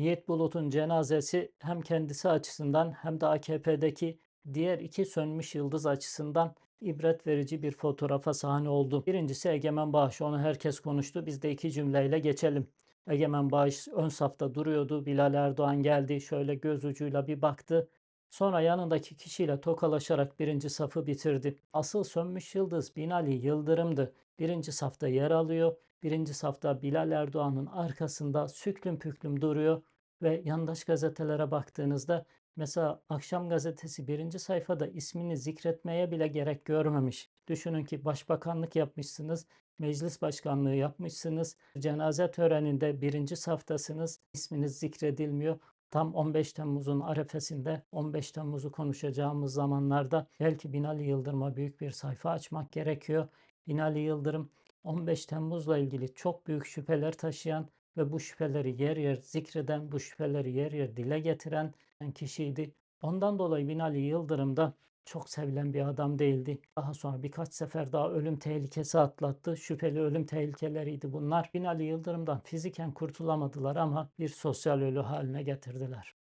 Yiğit Bulut'un cenazesi hem kendisi açısından hem de AKP'deki diğer iki sönmüş yıldız açısından ibret verici bir fotoğrafa sahne oldu. Birincisi Egemen Bağış. Onu herkes konuştu. Biz de iki cümleyle geçelim. Egemen Bağış ön safta duruyordu. Bilal Erdoğan geldi. Şöyle göz ucuyla bir baktı. Sonra yanındaki kişiyle tokalaşarak birinci safı bitirdi. Asıl sönmüş yıldız Binali Yıldırım'dı. Birinci safta yer alıyor. Birinci safta Bilal Erdoğan'ın arkasında süklüm püklüm duruyor ve yandaş gazetelere baktığınızda mesela Akşam Gazetesi birinci sayfada ismini zikretmeye bile gerek görmemiş. Düşünün ki başbakanlık yapmışsınız, meclis başkanlığı yapmışsınız, cenaze töreninde birinci saftasınız, isminiz zikredilmiyor. Tam 15 Temmuz'un arefesinde 15 Temmuz'u konuşacağımız zamanlarda belki Binali Yıldırım'a büyük bir sayfa açmak gerekiyor. Binali Yıldırım 15 Temmuz'la ilgili çok büyük şüpheler taşıyan ve bu şüpheleri yer yer zikreden, bu şüpheleri yer yer dile getiren kişiydi. Ondan dolayı Binali Yıldırım da çok sevilen bir adam değildi. Daha sonra birkaç sefer daha ölüm tehlikesi atlattı. Şüpheli ölüm tehlikeleriydi bunlar. Binali Yıldırım'dan fiziken kurtulamadılar ama bir sosyal ölü haline getirdiler.